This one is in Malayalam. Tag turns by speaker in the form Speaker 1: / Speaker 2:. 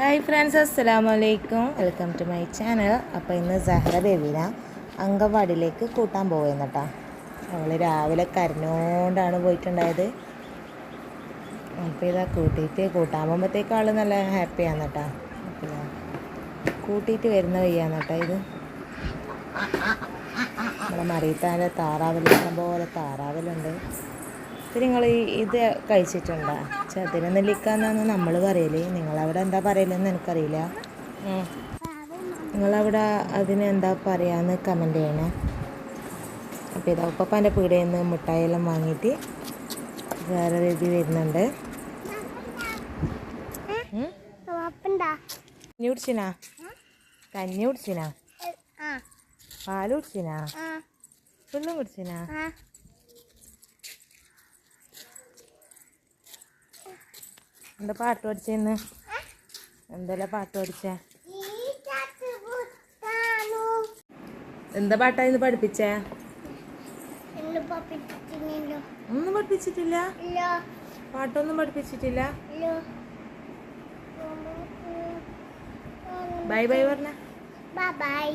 Speaker 1: ഹായ് ഫ്രണ്ട്സ് അസ്സലാമു അലൈക്കും വെൽക്കം ടു മൈ ചാനൽ അപ്പോൾ ഇന്ന് സഹറ ബേബിന അങ്കവാടിയിലേക്ക് കൂട്ടാൻ പോകുന്ന കേട്ടോ അവൾ രാവിലെ കരഞ്ഞോണ്ടാണ് പോയിട്ടുണ്ടായത്. അപ്പോൾ ഇതാ കൂട്ടിയിട്ട് കൂട്ടാൻ പോകുമ്പോഴത്തേക്കും ആൾ നല്ല ഹാപ്പിയാണ് കേട്ടോ അപ്പോൾ കൂട്ടിയിട്ട് വരുന്ന വയ്യാന്ന് കേട്ടോ ഇത്. നമ്മളെ മറിയത്താന്റെ താറാവെല്ലാം പോലെ താറാവലുണ്ട് ഇത് നിങ്ങൾ ഇത് കഴിച്ചിട്ടുണ്ടോ. ചതുര നെല്ലിക്ക എന്നാണ് നമ്മൾ പറയൽ. നിങ്ങളവിടെ എന്താ പറയലെന്ന് എനിക്കറിയില്ല. നിങ്ങളവിടെ അതിന് എന്താ പറയാന്ന് കമന്റ് ചെയ്യണേ. അപ്പോൾ ഇതാ ഉപ്പപ്പാന്റെ പീടയിൽ നിന്ന് മിഠായിയെല്ലാം വാങ്ങിയിട്ട് വേറെ രീതി വരുന്നുണ്ട്? കഞ്ഞി കുടിച്ചിനാ? കഞ്ഞി കുടിച്ചിനാ? പാൽ കുടിച്ചിനാ? ഫുള്ളും കുടിച്ചിനാ? എന്താ പാട്ട് പഠിച്ചെന്ന്? എന്തെല്ലാം പാട്ട് പഠിച്ചേ? എന്താ പാട്ടാ ഇന്ന് പഠിപ്പിച്ചേ? ഒന്നും പഠിപ്പിച്ചിട്ടില്ല? പാട്ടൊന്നും പഠിപ്പിച്ചിട്ടില്ല? ബൈ ബൈ പറഞ്ഞ.
Speaker 2: ബൈ.